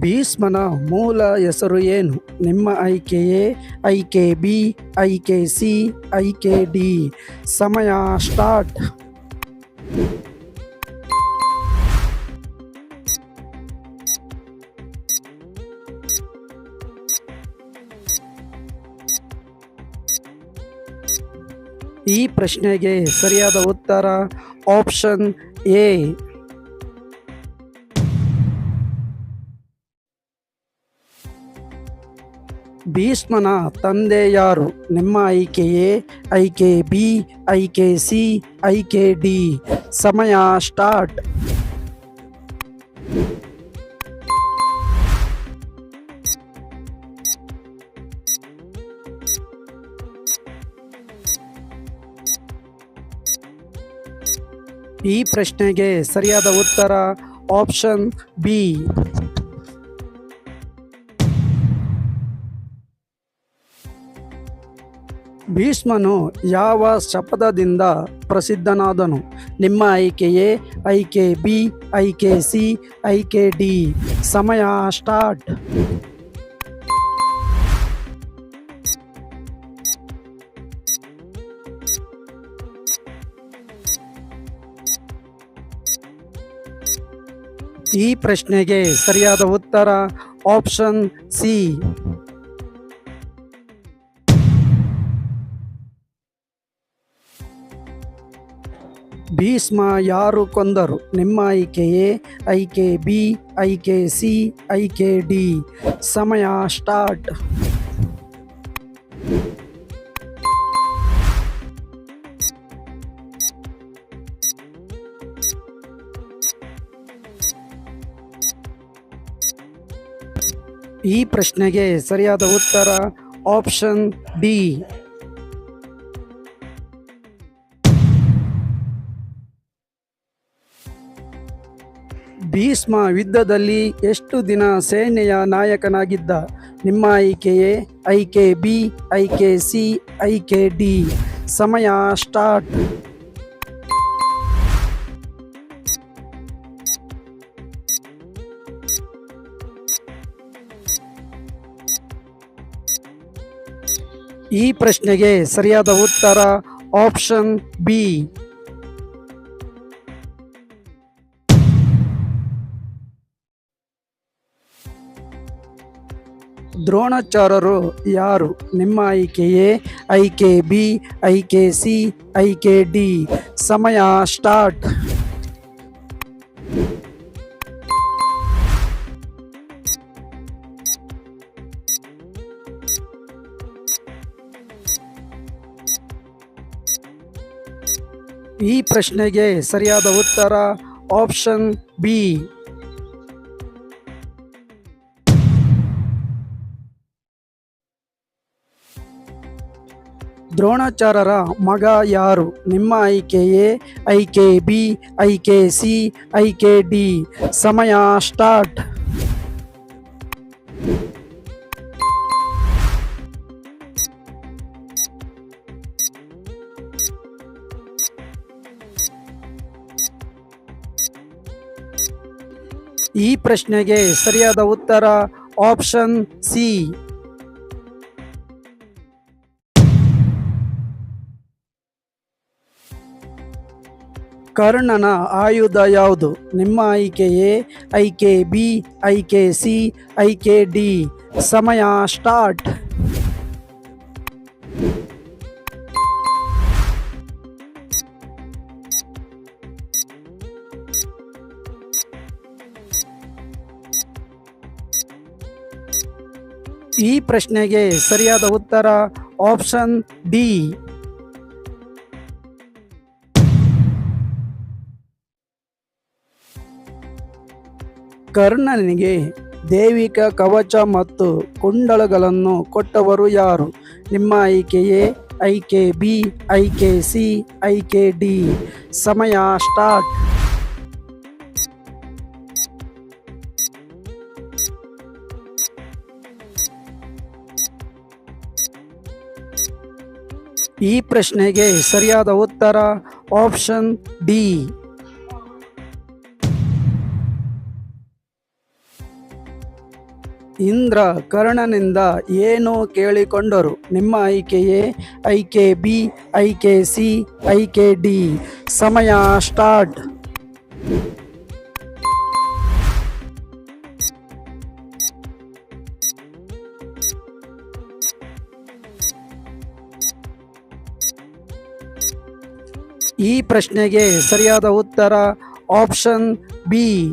ಭೀಷ್ಮನ ಮೂಲ ಹೆಸರು ಏನು? ನಿಮ್ಮ ಆಯ್ಕೆ ಎ ಕೆ ಬಿ, ಆಯ್ಕೆ ಸಿ, ಆಯ್ಕೆ ಡಿ. ಸಮಯ ಸ್ಟಾರ್ಟ್. ಈ ಪ್ರಶ್ನೆಗೆ ಸರಿಯಾದ ಉತ್ತರ ಆಪ್ಷನ್ ಎ. ಭೀಷ್ಮನ ತಂದೆ ಯಾರು? ನಿಮ್ಮ ಆಯ್ಕೆ ಎ ಐಕೆ ಬಿ ಐಕೆ ಸಿ ಐಕೆ ಡಿ. ಸಮಯ ಸ್ಟಾರ್ಟ್. ಈ ಪ್ರಶ್ನೆಗೆ ಸರಿಯಾದ ಉತ್ತರ ಆಪ್ಷನ್ ಬಿ. ಭೀಷ್ಮನು ಯಾವ ಶಪಥದಿಂದ ಪ್ರಸಿದ್ಧನಾದನು? ನಿಮ್ಮ ಎ ಐಕೆ ಬಿ ಐಕೆ ಸಿ ಐಕೆ ಡಿ. ಸಮಯ ಸ್ಟಾರ್ಟ್. ಈ ಪ್ರಶ್ನೆಗೆ ಸರಿಯಾದ ಉತ್ತರ ಆಪ್ಷನ್ ಸಿ. ಭೀಷ್ಮ ಯಾರು ಕೊಂದರು? ನಿಮ್ಮ ಆಯ್ಕೆಯೇ? ಐಕೆ ಬಿ, ಆಯ್ಕೆ ಸಿ, ಆಯ್ಕೆ ಡಿ. ಸಮಯ ಸ್ಟಾರ್ಟ್. ಈ ಪ್ರಶ್ನೆಗೆ ಸರಿಯಾದ ಉತ್ತರ ಆಪ್ಷನ್ ಡಿ ಭೀಷ್ಮ ಯುದ್ಧದಲ್ಲಿ ಎಷ್ಟು ದಿನ ಸೇನೆಯ ನಾಯಕನಾಗಿದ್ದ ನಿಮ್ಮ ಆಯ್ಕೆ ಎ ಐಕೆ ಬಿ ಐಕೆ ಸಿ ಐಕೆ ಡಿ. ಸಮಯ ಸ್ಟಾರ್ಟ್. ಈ ಪ್ರಶ್ನೆಗೆ ಸರಿಯಾದ ಉತ್ತರ ಆಪ್ಷನ್ ಬಿ. ದ್ರೋಣಾಚಾರ್ಯರು ಯಾರು? ನಿಮ್ಮ ಆಯ್ಕೆ ಎ ಕೆ ಬಿ ಆಯ್ಕೆ ಸಿ ಆಯ್ಕೆ ಡಿ. ಸಮಯ ಸ್ಟಾರ್ಟ್. ಈ ಪ್ರಶ್ನೆಗೆ ಸರಿಯಾದ ಉತ್ತರ ಆಪ್ಷನ್ ಬಿ. ದ್ರೋಣಾಚಾರ್ಯರ ಮಗ ಯಾರು? ನಿಮ್ಮ ಆಯ್ಕೆ ಎ ಐಕೆ ಬಿ ಐಕೆ ಸಿ ಐಕೆ ಡಿ. ಸಮಯ ಸ್ಟಾರ್ಟ್. ಈ ಪ್ರಶ್ನೆಗೆ ಸರಿಯಾದ ಉತ್ತರ ಆಪ್ಷನ್ ಸಿ. ಕರ್ಣನ ಆಯುಧ ಯಾವುದು? ನಿಮ್ಮ ಆಯ್ಕೆ ಎ ಐಕೆ ಬಿ, ಐಕೆ ಸಿ, ಐಕೆ ಡಿ. ಸಮಯ ಸ್ಟಾರ್ಟ್. ಈ ಪ್ರಶ್ನೆಗೆ ಸರಿಯಾದ ಉತ್ತರ ಆಪ್ಷನ್ ಡಿ ಕರ್ಣನಿಗೆ ದೈವಿಕ ಕವಚ ಮತ್ತು ಕುಂಡಲಗಳನ್ನು ಕೊಟ್ಟವರು ಯಾರು? ನಿಮ್ಮ ಆಯ್ಕೆ ಎ ಐಕೆ ಬಿ, ಐಕೆ ಸಿ, ಐಕೆ ಡಿ. ಸಮಯ ಸ್ಟಾರ್ಟ್. ಈ ಪ್ರಶ್ನೆಗೆ ಸರಿಯಾದ ಉತ್ತರ ಆಪ್ಷನ್ ಡಿ. ಇಂದ್ರ ಕರ್ಣನಿಂದ ಏನು ಕೇಳಿಕೊಂಡರು. ನಿಮ್ಮ ಆಯ್ಕೆಯೇ? ಐಕೆ ಬಿ ಐಕೆ ಸಿ ಐಕೆ ಡಿ. ಸಮಯ ಸ್ಟಾರ್ಟ್. ಈ ಪ್ರಶ್ನೆಗೆ ಸರಿಯಾದ ಉತ್ತರ ಆಪ್ಷನ್ ಬಿ.